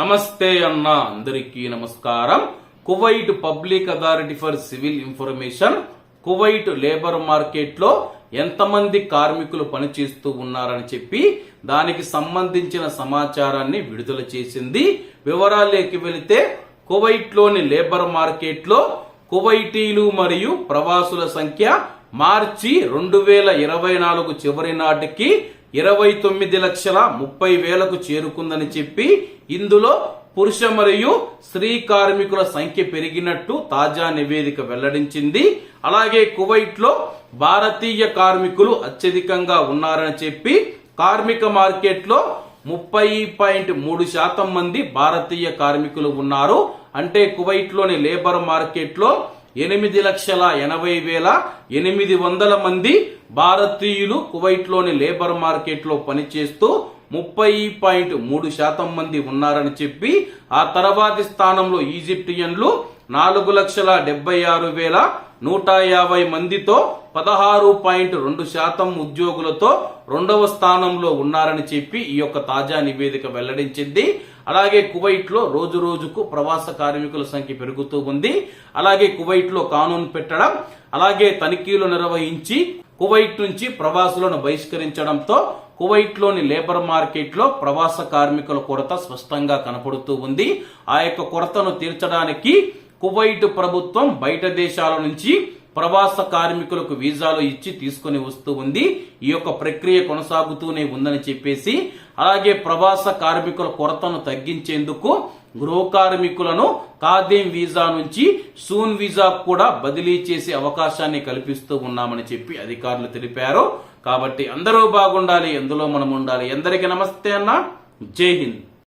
నమస్తే అన్న అందరికీ నమస్కారం. Kuwait Public Authority for Civil Information Kuwait labour మార్కెట్లో ఎంతమంది కార్మికులు పనిచేస్తూ ఉన్నారని చెప్పి దానికి సంబంధించిన సమాచారాన్ని విడుదల చేసింది. వివరాలేకి వెళితే కువైట్లోని లేబర్ మార్కెట్లో కువైటీలు మరియు ప్రవాసుల సంఖ్య మార్చి రెండు వేల ఇరవై నాలుగు చివరి నాటికి ఇరవై తొమ్మిది లక్షల ముప్పై వేలకు చేరుకుందని చెప్పి ఇందులో పురుష మరియు స్త్రీ కార్మికుల సంఖ్య పెరిగినట్టు తాజా నివేదిక వెల్లడించింది. అలాగే కువైట్లో భారతీయ కార్మికులు అత్యధికంగా ఉన్నారని చెప్పి కార్మిక మార్కెట్లో ముప్పై పాయింట్ మూడు శాతం మంది భారతీయ కార్మికులు ఉన్నారు. అంటే కువైట్లోని లేబర్ మార్కెట్లో ఎనిమిది లక్షల ఎనభై వేల ఎనిమిది వందల మంది భారతీయులు కువైట్లోని లేబర్ మార్కెట్లో పనిచేస్తూ ముప్పై పాయింట్ మూడు శాతం మంది ఉన్నారని చెప్పి ఆ తర్వాతి స్థానంలో ఈజిప్టియన్లు నాలుగు లక్షల డెబ్బై ఆరు వేల నూట యాభై మందితో పదహారు పాయింట్ రెండు శాతం ఉద్యోగులతో రెండవ స్థానంలో ఉన్నారని చెప్పి ఈ యొక్క తాజా నివేదిక వెల్లడించింది. అలాగే కువైట్లో రోజు రోజుకు ప్రవాస కార్మికుల సంఖ్య పెరుగుతూ ఉంది. అలాగే కువైట్లో కానూన్ పెట్టడం అలాగే తనిఖీలు నిర్వహించి కువైట్ నుంచి ప్రవాసులను బహిష్కరించడంతో కువైట్లోని లేబర్ మార్కెట్లో ప్రవాస కార్మికుల కొరత స్పష్టంగా కనపడుతూ ఉంది. ఆ యొక్క కొరతను తీర్చడానికి కువైట్ ప్రభుత్వం బయట దేశాల నుంచి ప్రవాస కార్మికులకు వీసాలు ఇచ్చి తీసుకుని వస్తూ ఉంది. ఈ యొక్క ప్రక్రియ కొనసాగుతూనే ఉందని చెప్పేసి అలాగే ప్రవాస కార్మికుల కొరతను తగ్గించేందుకు గృహ కార్మికులను కాదేం వీసా నుంచి సూన్ వీసా కూడా బదిలీ చేసే అవకాశాన్ని కల్పిస్తూ ఉన్నామని చెప్పి అధికారులు తెలిపారు. కాబట్టి అందరూ బాగుండాలి ఎందులో మనం ఉండాలి. అందరికీ నమస్తే అన్న. జై హింద్.